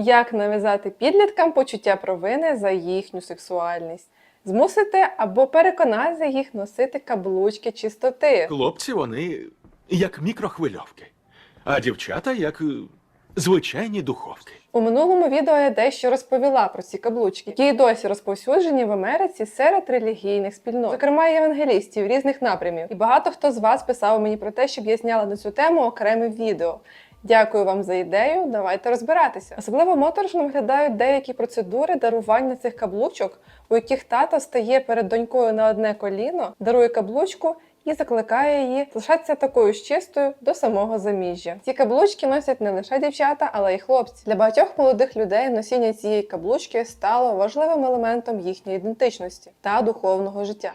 Як нав'язати підліткам почуття провини за їхню сексуальність, змусити або переконати їх носити каблучки чистоти. Хлопці вони як мікрохвильовки, а дівчата як е, звичайні духовки. У минулому відео я дещо розповіла про ці каблучки, які й досі розповсюджені в Америці серед релігійних спільнот, зокрема євангелістів різних напрямів. І багато хто з вас писав мені про те, щоб я зняла на цю тему окреме відео. Дякую вам за ідею. Давайте розбиратися. Особливо моторошно виглядають деякі процедури дарування цих каблучок, у яких тато стає перед донькою на одне коліно, дарує каблучку і закликає її залишатися такою ж чистою до самого заміжжя. Ці каблучки носять не лише дівчата, але й хлопці. Для багатьох молодих людей носіння цієї каблучки стало важливим елементом їхньої ідентичності та духовного життя.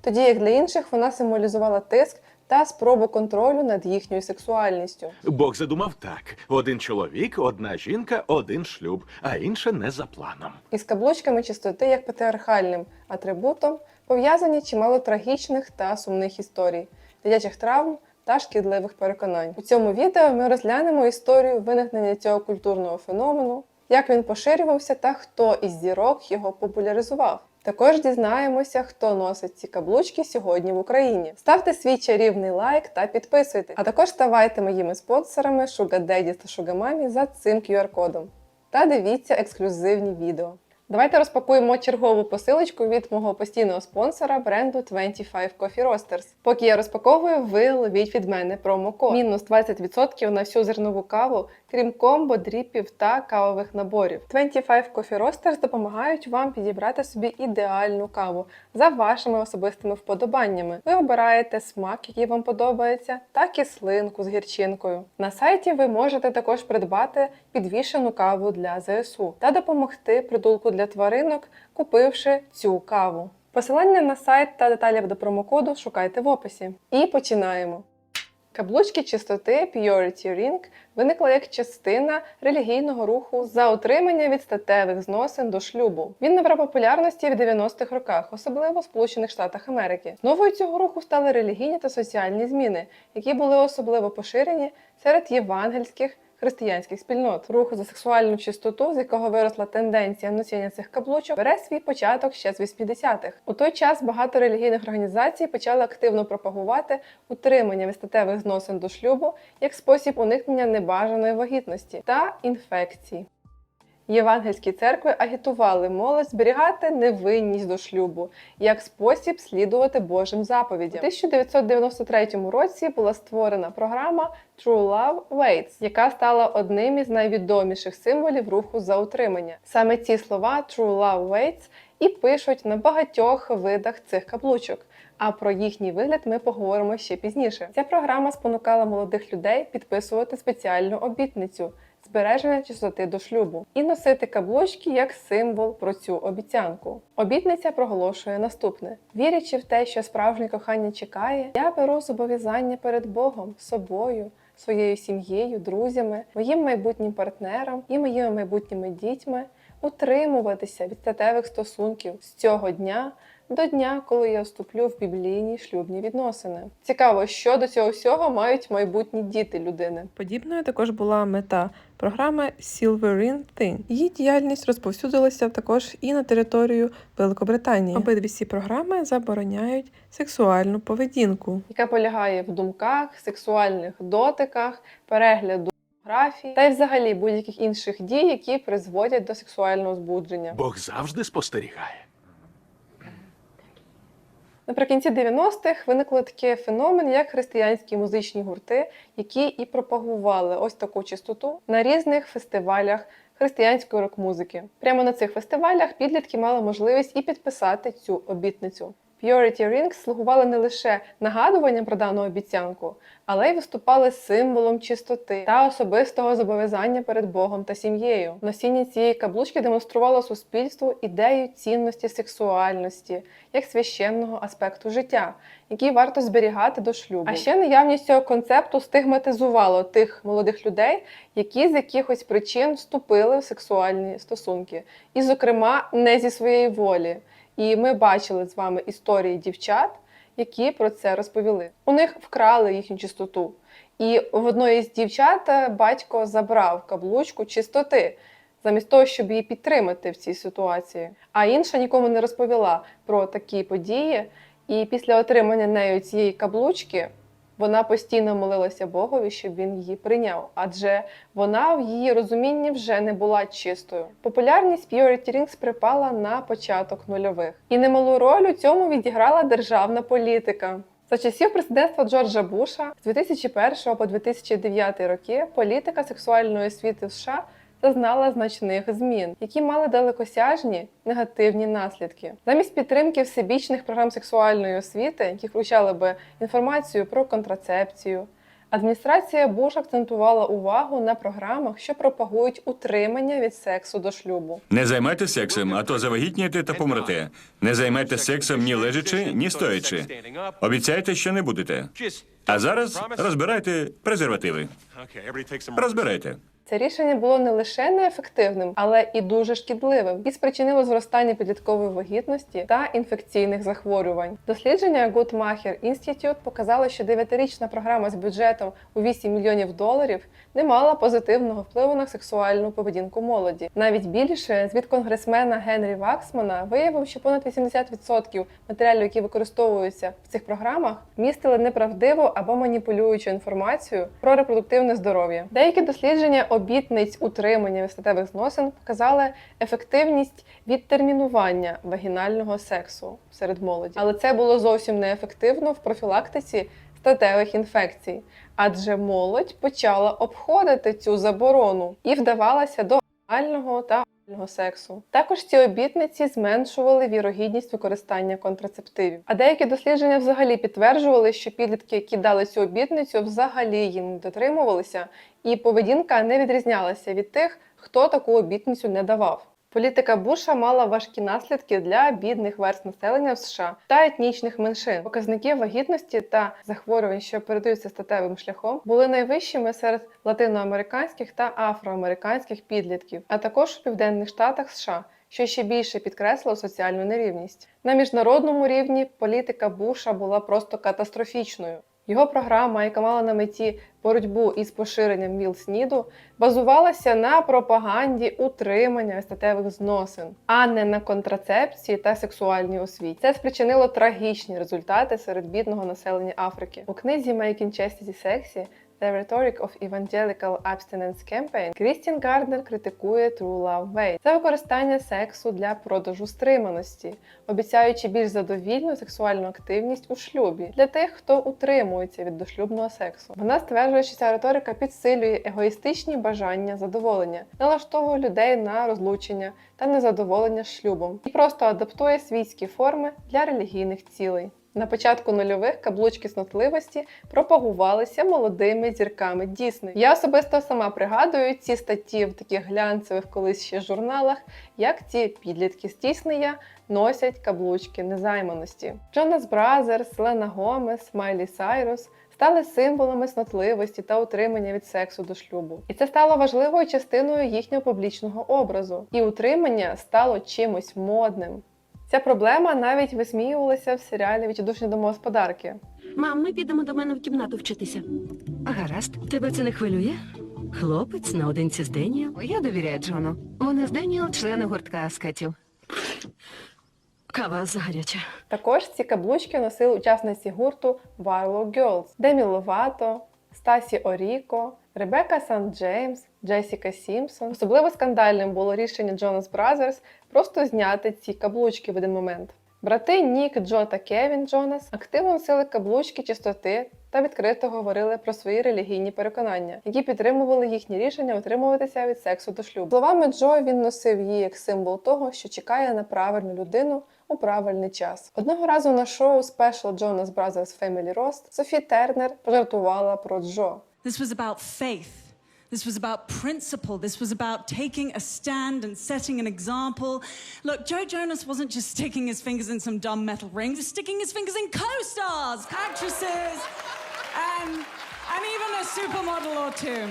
Тоді як для інших вона символізувала тиск та спробу контролю над їхньою сексуальністю. Бог задумав так: один чоловік, одна жінка, один шлюб, а інше не за планом. Із каблучками чистоти як патріархальним атрибутом пов'язані чимало трагічних та сумних історій, дитячих травм та шкідливих переконань. У цьому відео ми розглянемо історію виникнення цього культурного феномену, як він поширювався та хто із зірок його популяризував. Також дізнаємося, хто носить ці каблучки сьогодні в Україні. Ставте свій чарівний лайк та підписуйтесь. А також ставайте моїми спонсорами Sugar Daddy та Sugar Mommy за цим QR-кодом. Та дивіться ексклюзивні відео. Давайте розпакуємо чергову посилочку від мого постійного спонсора бренду 25 Coffee Roasters. Поки я розпаковую, ви ловіть від мене промокод. Мінус 20% на всю зернову каву, крім комбо, дріпів та кавових наборів. 25 Coffee Roasters допомагають вам підібрати собі ідеальну каву за вашими особистими вподобаннями. Ви обираєте смак, який вам подобається, та кислинку з гірчинкою. На сайті ви можете також придбати підвішену каву для ЗСУ та допомогти притулку для тваринок, купивши цю каву. Посилання на сайт та деталі до промокоду шукайте в описі. І починаємо. Каблучки чистоти Purity Ring виникла як частина релігійного руху за утримання від статевих зносин до шлюбу. Він набрав популярності в 90-х роках, особливо в Сполучених Штатах Америки. Новою цього руху стали релігійні та соціальні зміни, які були особливо поширені серед євангельських християнських спільнот. руху за сексуальну чистоту, з якого виросла тенденція носіння цих каблучок, бере свій початок ще з 80-х. У той час багато релігійних організацій почали активно пропагувати утримання вистатевих зносин до шлюбу як спосіб уникнення небажаної вагітності та інфекцій. Євангельські церкви агітували молодь зберігати невинність до шлюбу як спосіб слідувати Божим заповідям. У 1993 році була створена програма True Love Waits, яка стала одним із найвідоміших символів руху за утримання. Саме ці слова True Love Waits і пишуть на багатьох видах цих каблучок. А про їхній вигляд ми поговоримо ще пізніше. Ця програма спонукала молодих людей підписувати спеціальну обітницю збереження чистоти до шлюбу і носити каблучки як символ про цю обіцянку. Обітниця проголошує наступне: вірячи в те, що справжнє кохання чекає, я беру зобов'язання перед Богом, собою. Своєю сім'єю, друзями, моїм майбутнім партнером і моїми майбутніми дітьми утримуватися від статевих стосунків з цього дня до дня, коли я вступлю в біблійні шлюбні відносини. Цікаво, що до цього всього мають майбутні діти людини. Подібною також була мета програми Silverine Thing. Її діяльність розповсюдилася також і на територію Великобританії. Обидві ці програми забороняють сексуальну поведінку, яка полягає в думках, сексуальних дотиках, перегляду. Графії та й взагалі будь-яких інших дій, які призводять до сексуального збудження. Бог завжди спостерігає. Наприкінці 90-х виникли такий феномен, як християнські музичні гурти, які і пропагували ось таку чистоту на різних фестивалях християнської рок-музики. Прямо на цих фестивалях підлітки мали можливість і підписати цю обітницю. Purity Rings слугували не лише нагадуванням про дану обіцянку, але й виступали символом чистоти та особистого зобов'язання перед Богом та сім'єю. Носіння цієї каблучки демонструвало суспільству ідею цінності сексуальності як священного аспекту життя, який варто зберігати до шлюбу. А ще наявність цього концепту стигматизувало тих молодих людей, які з якихось причин вступили в сексуальні стосунки, і, зокрема, не зі своєї волі. І ми бачили з вами історії дівчат, які про це розповіли. У них вкрали їхню чистоту. І в одної з дівчат е, батько забрав каблучку чистоти, замість того, щоб її підтримати в цій ситуації. А інша нікому не розповіла про такі події. І після отримання нею цієї каблучки вона постійно молилася Богові, щоб він її прийняв, адже вона в її розумінні вже не була чистою. Популярність Purity Rings припала на початок нульових, і немалу роль у цьому відіграла державна політика. За часів президентства Джорджа Буша з 2001 по 2009 роки політика сексуальної освіти в США зазнала значних змін, які мали далекосяжні негативні наслідки. Замість підтримки всебічних програм сексуальної освіти, які включали би інформацію про контрацепцію. Адміністрація Буш акцентувала увагу на програмах, що пропагують утримання від сексу до шлюбу. Не займайтеся сексом, а то завагітнієте та помрете. Не займайтеся сексом ні лежачи, ні стоячи. Обіцяйте, що не будете. А зараз розбирайте презервативи. Розбирайте. Це рішення було не лише неефективним, але і дуже шкідливим і спричинило зростання підліткової вагітності та інфекційних захворювань. Дослідження Guttmacher Institute показало, що 9-річна програма з бюджетом у 8 мільйонів доларів не мала позитивного впливу на сексуальну поведінку молоді. Навіть більше звіт конгресмена Генрі Ваксмана виявив, що понад 80% матеріалів, які використовуються в цих програмах, містили неправдиву або маніпулюючу інформацію про репродуктивне здоров'я. Деякі дослідження обітниць утримання статевих зносин показали ефективність відтермінування вагінального сексу серед молоді, але це було зовсім неефективно в профілактиці статевих інфекцій, адже молодь почала обходити цю заборону і вдавалася до анального та орального сексу. Також ці обітниці зменшували вірогідність використання контрацептивів. А деякі дослідження взагалі підтверджували, що підлітки, які дали цю обітницю, взагалі її не дотримувалися, і поведінка не відрізнялася від тих, хто таку обітницю не давав. Політика Буша мала важкі наслідки для бідних верст населення в США та етнічних меншин. Показники вагітності та захворювань, що передаються статевим шляхом, були найвищими серед латиноамериканських та афроамериканських підлітків, а також в південних штатах США. Що ще більше підкреслило соціальну нерівність на міжнародному рівні політика Буша була просто катастрофічною. Його програма, яка мала на меті боротьбу із поширенням ВІЛ-СНІДу, базувалася на пропаганді утримання статевих зносин, а не на контрацепції та сексуальній освіті. Це спричинило трагічні результати серед бідного населення Африки. У книзі Making Chastity Sexy The Rhetoric of Evangelical Abstinence Campaign Крістін Гарднер критикує True Love Way. Це використання сексу для продажу стриманості, обіцяючи більш задовільну сексуальну активність у шлюбі для тих, хто утримується від дошлюбного сексу. Вона стверджує, що ця риторика підсилює егоїстичні бажання задоволення, налаштовує людей на розлучення та незадоволення шлюбом і просто адаптує світські форми для релігійних цілей. На початку нульових каблучки снотливості пропагувалися молодими зірками Дісней. Я особисто сама пригадую ці статті в таких глянцевих колись ще журналах, як ці підлітки з Діснея носять каблучки незайманості. Джонас Бразерс, Лена Гомес, Майлі Сайрус стали символами снотливості та утримання від сексу до шлюбу. І це стало важливою частиною їхнього публічного образу. І утримання стало чимось модним. Ця проблема навіть висміювалася в серіалі Відчудушні домогосподарки. Мам, ми підемо до мене в кімнату вчитися. Гаразд. Тебе це не хвилює? Хлопець наодинці з Денієм? Я довіряю Джону. Вони з Деніел члени гуртка скетів. Кава загаряча. Також ці каблучки носили учасниці гурту Warlock Girls, Демі Ловато, Стасі Оріко, Ребека Сан Джеймс, Джесіка Сімпсон. Особливо скандальним було рішення Jonas Brothers просто зняти ці каблучки в один момент. Брати Нік, Джо та Кевін Джонас активно носили каблучки чистоти та відкрито говорили про свої релігійні переконання, які підтримували їхні рішення утримуватися від сексу до шлюбу. Словами Джо, він носив її як символ того, що чекає на правильну людину у правильний час. Одного разу на шоу Special Jonas Brothers Family Roast Софі Тернер пожартувала про Джо. This was about faith. This was about principle. This was about taking a stand and setting an example. Look, Joe Jonas wasn't just sticking his fingers in some dumb metal rings, he's sticking his fingers in co stars, actresses, and, and even a supermodel or two.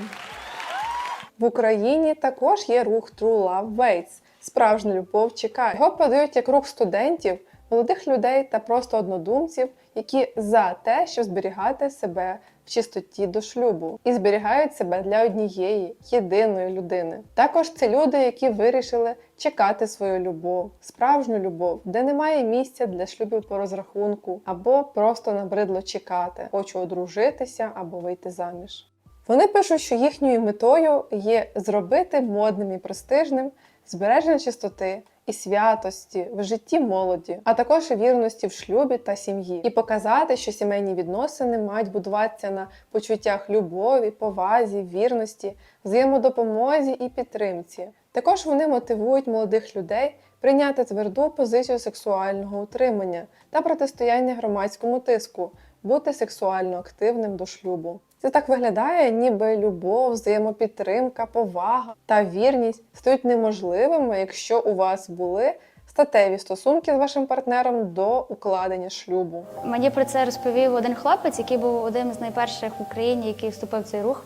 В Україні також є рух True Love Waits – справжня любов чекає. Його подають як рух студентів, молодих людей та просто однодумців, які за те, щоб зберігати себе в чистоті до шлюбу і зберігають себе для однієї єдиної людини. Також це люди, які вирішили чекати свою любов, справжню любов, де немає місця для шлюбів по розрахунку, або просто набридло чекати, хочу одружитися або вийти заміж. Вони пишуть, що їхньою метою є зробити модним і престижним збереження чистоти і святості в житті молоді, а також вірності в шлюбі та сім'ї, і показати, що сімейні відносини мають будуватися на почуттях любові, повазі, вірності, взаємодопомозі і підтримці. Також вони мотивують молодих людей прийняти тверду позицію сексуального утримання та протистояння громадському тиску, бути сексуально активним до шлюбу. Це так виглядає, ніби любов, взаємопідтримка, повага та вірність стають неможливими, якщо у вас були статеві стосунки з вашим партнером до укладення шлюбу. Мені про це розповів один хлопець, який був одним з найперших в Україні, який вступив в цей рух.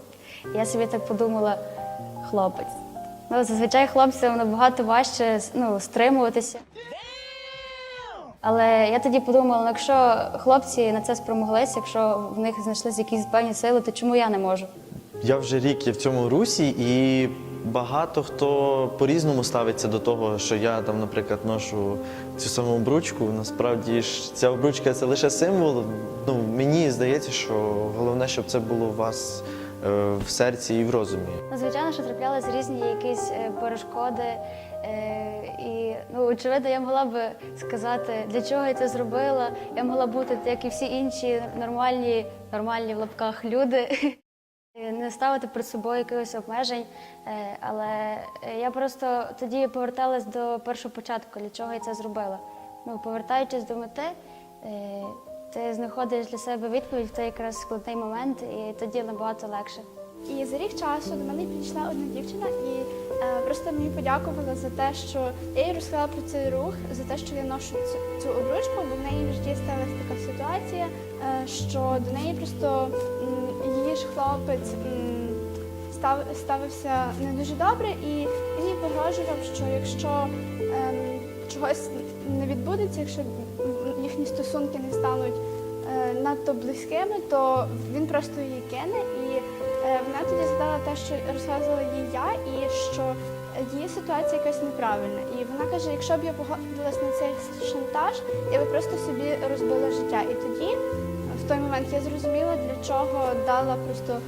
Я собі так подумала: хлопець. Ну, зазвичай хлопцям набагато важче ну, стримуватися. Але я тоді подумала, ну, якщо хлопці на це спромоглися, якщо в них знайшлися якісь певні сили, то чому я не можу? Я вже рік є в цьому русі, і багато хто по-різному ставиться до того, що я там, наприклад, ношу цю саму обручку. Насправді ж ця обручка це лише символ. Ну, мені здається, що головне, щоб це було у вас е, в серці і в розумі. Ну, звичайно, що траплялись різні якісь е, перешкоди. Е, і ну, очевидно, я могла би сказати, для чого я це зробила. Я могла бути як і всі інші нормальні, нормальні в лапках люди. Е, Не ставити перед собою якихось обмежень, Е, але я просто тоді поверталась до першого початку, для чого я це зробила. Ну, повертаючись до мети, ти знаходиш для себе відповідь в той якраз складний момент, і тоді набагато легше. І за рік часу до мене підійшла одна дівчина і е, просто мені подякувала за те, що я їй розказала про цей рух, за те, що я ношу цю, цю обручку, бо в неї в житті сталася така ситуація, е, що до неї просто м, її ж хлопець м, став, ставився не дуже добре, і він їй погрожував, що якщо ем, чогось не відбудеться, якщо їхні стосунки не стануть е, надто близькими, то він просто її кине. І е, вона тоді задала те, що розказувала їй я, і що її ситуація якась неправильна. І вона каже: якщо б я погодилась на цей шантаж, я би просто собі розбила життя. І тоді, в той момент, я зрозуміла, для чого дала просто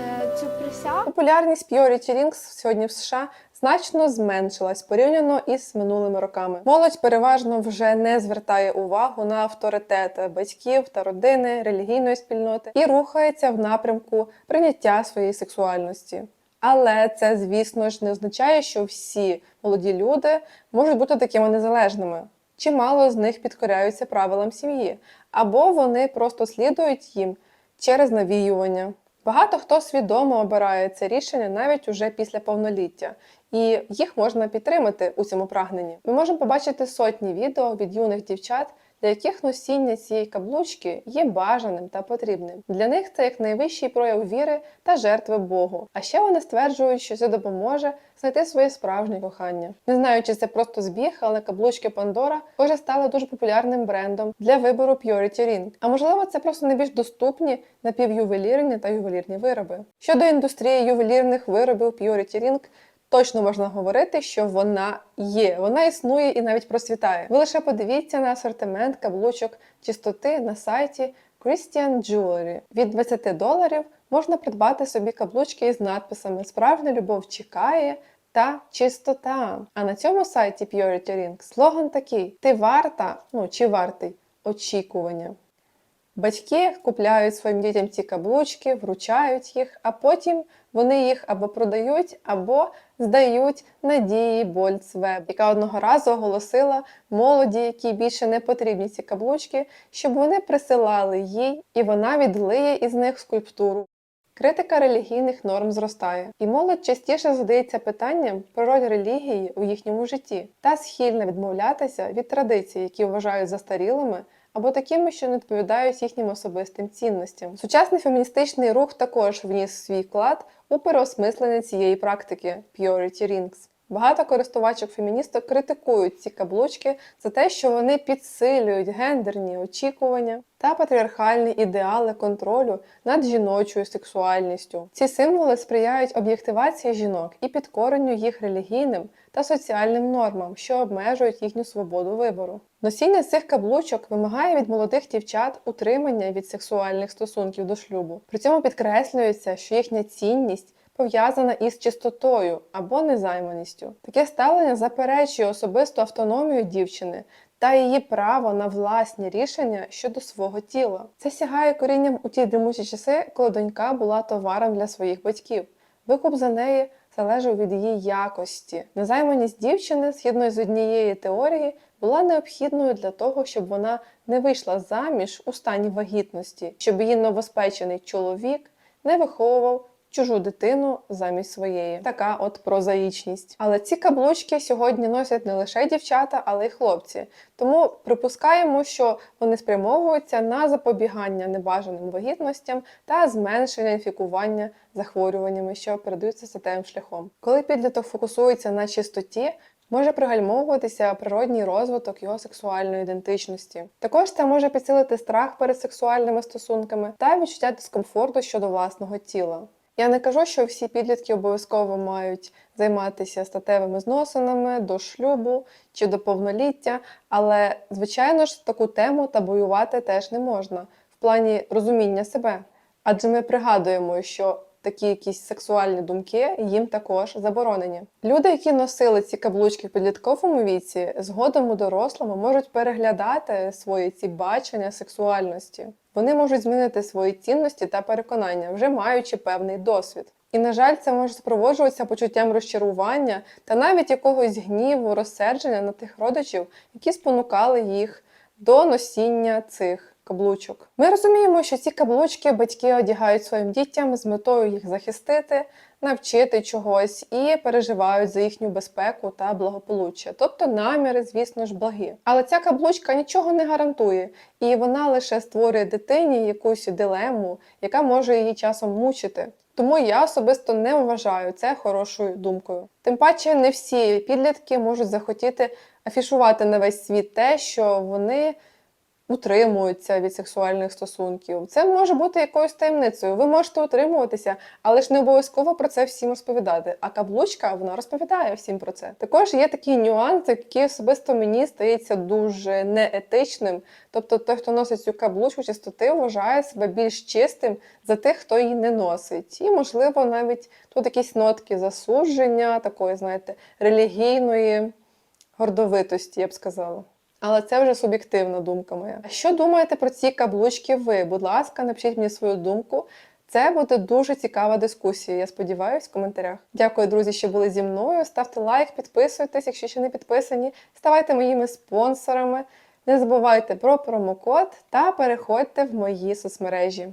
е, цю присягу. Популярність Purity Rings сьогодні в США значно зменшилась порівняно із минулими роками. Молодь переважно вже не звертає увагу на авторитети батьків та родини, релігійної спільноти і рухається в напрямку прийняття своєї сексуальності. Але це, звісно ж, не означає, що всі молоді люди можуть бути такими незалежними. Чимало з них підкоряються правилам сім'ї, або вони просто слідують їм через навіювання. Багато хто свідомо обирає це рішення навіть уже після повноліття, і їх можна підтримати у цьому прагненні. Ми можемо побачити сотні відео від юних дівчат, для яких носіння цієї каблучки є бажаним та потрібним. Для них це як найвищий прояв віри та жертви Богу. А ще вони стверджують, що це допоможе знайти своє справжнє кохання. Не знаю, чи це просто збіг, але каблучки Pandora вже стали дуже популярним брендом для вибору Purity Ring. А можливо, це просто найбільш доступні напівювелірні та ювелірні вироби. Щодо індустрії ювелірних виробів Purity Ring, Точно можна говорити, що вона є, вона існує і навіть процвітає. Ви лише подивіться на асортимент каблучок чистоти на сайті Christian Jewelry. Від 20 доларів можна придбати собі каблучки із надписами Справжня любов чекає та чистота. А на цьому сайті Purity Ring слоган такий: Ти варта, ну чи вартий очікування. Батьки купляють своїм дітям ці каблучки, вручають їх, а потім вони їх або продають, або здають Надії Больцвеб, яка одного разу оголосила молоді, якій більше не потрібні ці каблучки, щоб вони присилали їй, і вона відлиє із них скульптуру. Критика релігійних норм зростає, і молодь частіше задається питанням про роль релігії у їхньому житті та схильна відмовлятися від традицій, які вважають застарілими або такими, що не відповідають їхнім особистим цінностям. Сучасний феміністичний рух також вніс свій вклад у переосмислення цієї практики Purity Rings. Багато користувачок феміністок критикують ці каблучки за те, що вони підсилюють гендерні очікування та патріархальні ідеали контролю над жіночою сексуальністю. Ці символи сприяють об'єктивації жінок і підкоренню їх релігійним та соціальним нормам, що обмежують їхню свободу вибору. Носіння цих каблучок вимагає від молодих дівчат утримання від сексуальних стосунків до шлюбу. При цьому підкреслюється, що їхня цінність пов'язана із чистотою або незайманістю. Таке ставлення заперечує особисту автономію дівчини та її право на власні рішення щодо свого тіла. Це сягає корінням у ті дрімучі часи, коли донька була товаром для своїх батьків. Викуп за неї залежав від її якості. Незайманість дівчини, згідно з однієї теорії, була необхідною для того, щоб вона не вийшла заміж у стані вагітності, щоб її новоспечений чоловік не виховував чужу дитину замість своєї. Така от прозаїчність. Але ці каблучки сьогодні носять не лише дівчата, але й хлопці. Тому припускаємо, що вони спрямовуються на запобігання небажаним вагітностям та зменшення інфікування захворюваннями, що передаються статевим шляхом. Коли підліток фокусується на чистоті, може пригальмовуватися природній розвиток його сексуальної ідентичності. Також це може підсилити страх перед сексуальними стосунками та відчуття дискомфорту щодо власного тіла. Я не кажу, що всі підлітки обов'язково мають займатися статевими зносинами до шлюбу чи до повноліття, але, звичайно ж, таку тему табуювати теж не можна в плані розуміння себе. Адже ми пригадуємо, що такі якісь сексуальні думки їм також заборонені. Люди, які носили ці каблучки в підлітковому віці, згодом у дорослому можуть переглядати свої ці бачення сексуальності. Вони можуть змінити свої цінності та переконання, вже маючи певний досвід. І, на жаль, це може супроводжуватися почуттям розчарування та навіть якогось гніву, розсердження на тих родичів, які спонукали їх до носіння цих каблучок. Ми розуміємо, що ці каблучки батьки одягають своїм дітям з метою їх захистити, навчити чогось і переживають за їхню безпеку та благополуччя. Тобто наміри, звісно ж, благі. Але ця каблучка нічого не гарантує, і вона лише створює дитині якусь дилему, яка може її часом мучити. Тому я особисто не вважаю це хорошою думкою. Тим паче, не всі підлітки можуть захотіти афішувати на весь світ те, що вони утримуються від сексуальних стосунків. Це може бути якоюсь таємницею. Ви можете утримуватися, але ж не обов'язково про це всім розповідати. А каблучка вона розповідає всім про це. Також є такий нюанс, який особисто мені здається дуже неетичним. Тобто, той, хто носить цю каблучку чистоти, вважає себе більш чистим за тих, хто її не носить. І, можливо, навіть тут якісь нотки засудження, такої, знаєте, релігійної гордовитості, я б сказала. Але це вже суб'єктивна думка моя. Що думаєте про ці каблучки ви? Будь ласка, напишіть мені свою думку. Це буде дуже цікава дискусія. Я сподіваюся, в коментарях. Дякую, друзі, що були зі мною. Ставте лайк, підписуйтесь, якщо ще не підписані. Ставайте моїми спонсорами. Не забувайте про промокод та переходьте в мої соцмережі.